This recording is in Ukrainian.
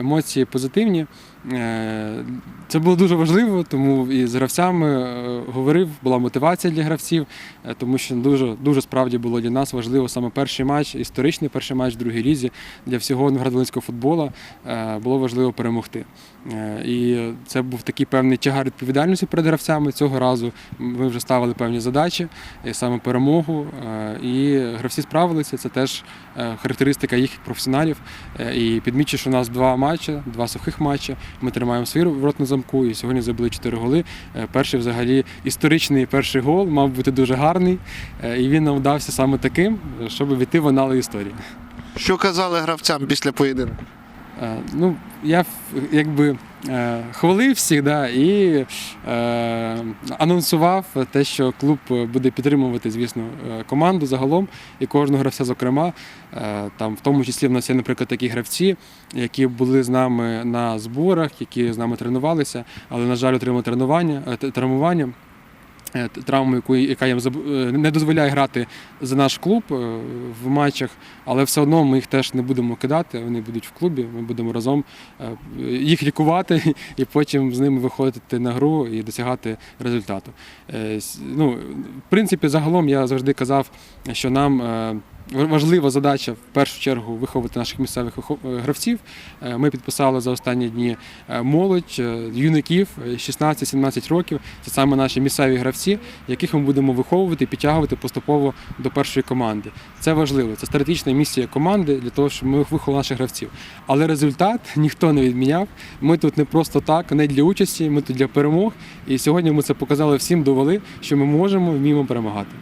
Емоції позитивні. Е, Це було дуже важливо, тому і з гравцями е, говорив, була мотивація для гравців, е, тому що дуже, дуже справді було для нас важливо саме перший матч, історичний перший матч в другій лізі для всього новоград-волинського футболу було важливо перемогти. І це був такий певний тягар відповідальності перед гравцями. Цього разу ми вже ставили певні задачі, саме перемогу. І гравці справилися. Це теж характеристика їх професіоналів. І підмічу, що у нас два матчі, два сухих матчі. Ми тримаємо свій ворот на замку і сьогодні забили чотири голи. Е, Перший взагалі історичний перший гол мав бути дуже гарний. е, І він нам вдався саме таким, щоб війти в анали історії. Що казали гравцям після поєдинку? Е, Ну, я якби е, хвалив всіх да, і е, анонсував те, що клуб буде підтримувати, звісно, е, команду загалом і кожного гравця, зокрема. Там, в тому числі в нас є, наприклад, такі гравці, які були з нами на зборах, які з нами тренувалися, але, на жаль, отримали тренування, травмування. Е, Травму, яка їм е, не дозволяє грати за наш клуб е, в матчах, але все одно ми їх теж не будемо кидати. Вони будуть в клубі. Ми будемо разом їх лікувати і потім з ними виходити на гру і досягати результату. Ну, в принципі, загалом я завжди казав, що нам. Важлива задача в першу чергу виховати наших місцевих е, гравців. Е, Ми підписали за останні дні е, молодь, юнаків е, 16-17 років. Це саме наші місцеві гравці, яких ми будемо виховувати і підтягувати поступово до першої команди. Це важливо. Це стратегічна місія команди для того, щоб ми виховали наших гравців. Але результат ніхто не відміняв. Ми тут не просто так, не для участі, ми тут для перемог. І сьогодні ми це показали всім, довели, що ми можемо вміємо перемагати.